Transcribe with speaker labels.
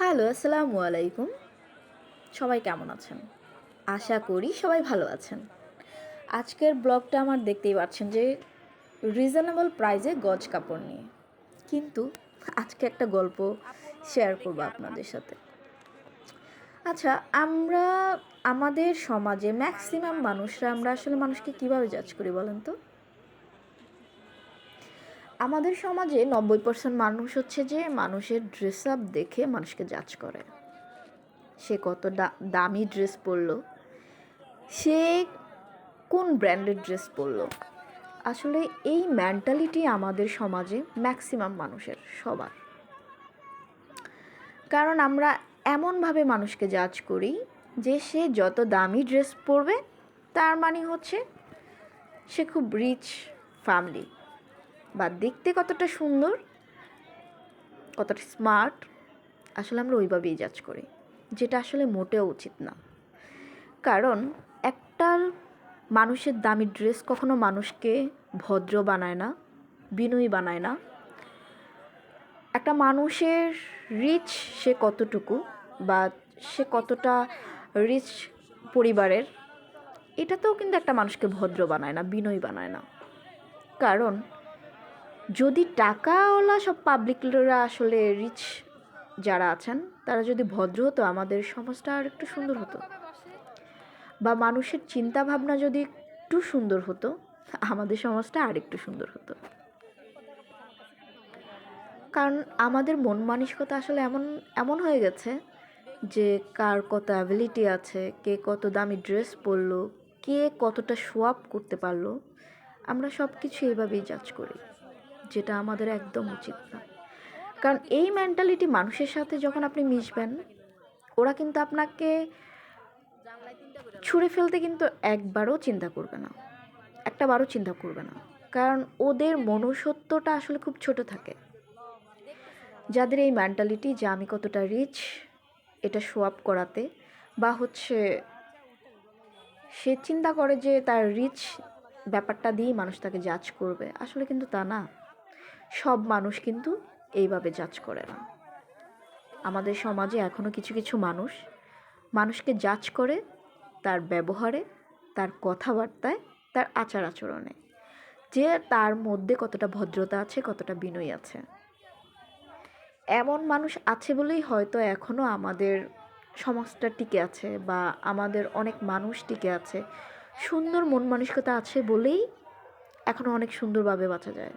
Speaker 1: Hello, আসসালামু আলাইকুম। সবাই কেমন আছেন? আশা করি সবাই ভালো আছেন। আজকের ব্লগটা আমার দেখতেই পাচ্ছেন যে রিজনেবল প্রাইজে গজ কাপড় নিয়ে। কিন্তু আজকে একটা গল্প শেয়ার করব আপনাদের সাথে। আচ্ছা আমরা, আমাদের সমাজে ম্যাক্সিমাম মানুষরা, আমরা আসলে মানুষকে কীভাবে জাজ করি বলেন তো? আমাদের সমাজে নব্বই পার্সেন্ট মানুষ হচ্ছে যে মানুষের ড্রেস আপ দেখে মানুষকে জাজ করে। সে কত দামি ড্রেস পরলো, সে কোন ব্র্যান্ডের ড্রেস পরলো। আসলে এই মেন্টালিটি আমাদের সমাজে ম্যাক্সিমাম মানুষের, সবার। কারণ আমরা এমনভাবে মানুষকে জাজ করি যে সে যত দামি ড্রেস পরবে, তার মানে হচ্ছে সে খুব রিচ ফ্যামিলি বা দেখতে কতটা সুন্দর, কতটা স্মার্ট আসলে আমরা ওইভাবেই জাজ করি। যেটা আসলে মোটেও উচিত না। কারণ একটা মানুষের দামি ড্রেস কখনো মানুষকে ভদ্র বানায় না, বিনয়ী বানায় না। একটা মানুষের রিচ সে কতটুকু বা সে কতটা রিচ পরিবারের, এটাতেও কিন্তু একটা মানুষকে ভদ্র বানায় না, বিনয়ী বানায় না। কারণ যদি টাকাওয়ালা সব পাবলিকরা আসলে রিচ যারা আছেন, তারা যদি ভদ্র হতো, আমাদের সমাজটা আর একটু সুন্দর হতো। বা মানুষের চিন্তা ভাবনা যদি একটু সুন্দর হতো, আমাদের সমাজটা আর একটু সুন্দর হতো। কারণ আমাদের মন মানসিকতা আসলে এমন এমন হয়ে গেছে যে কার কত অ্যাবিলিটি আছে, কে কত দামি ড্রেস পরলো, কে কতটা আপ করতে পারল, আমরা সব কিছু এইভাবেই জাজ করি। যেটা আমাদের একদম উচিত না। কারণ এই মেন্টালিটি মানুষের সাথে যখন আপনি মিশবেন, ওরা কিন্তু আপনাকে ছুঁড়ে ফেলতে কিন্তু একবারও চিন্তা করবে না। একটা বারও চিন্তা করবে না। কারণ ওদের মনুষ্যত্বটা আসলে খুব ছোট থাকে। যাদের এই মেন্টালিটি যে আমি কতটা রিচ এটা শো আপ করাতে বা হচ্ছে সে চিন্তা করে যে তার রিচ ব্যাপারটা দিয়েই মানুষ তাকে জাজ করবে, আসলে কিন্তু তা না। সব মানুষ কিন্তু এইভাবে জাজ করে না। আমাদের সমাজে এখনও কিছু কিছু মানুষ, মানুষকে জাজ করে তার ব্যবহারে, তার কথাবার্তায়, তার আচার আচরণে যে তার মধ্যে কতটা ভদ্রতা আছে, কতটা বিনয় আছে। এমন মানুষ আছে বলেই হয়তো এখনও আমাদের সমাজটা টিকে আছে বা আমাদের অনেক মানুষ টিকে আছে। সুন্দর মন মানসিকতা আছে বলেই এখনও অনেক সুন্দরভাবে বাঁচা যায়।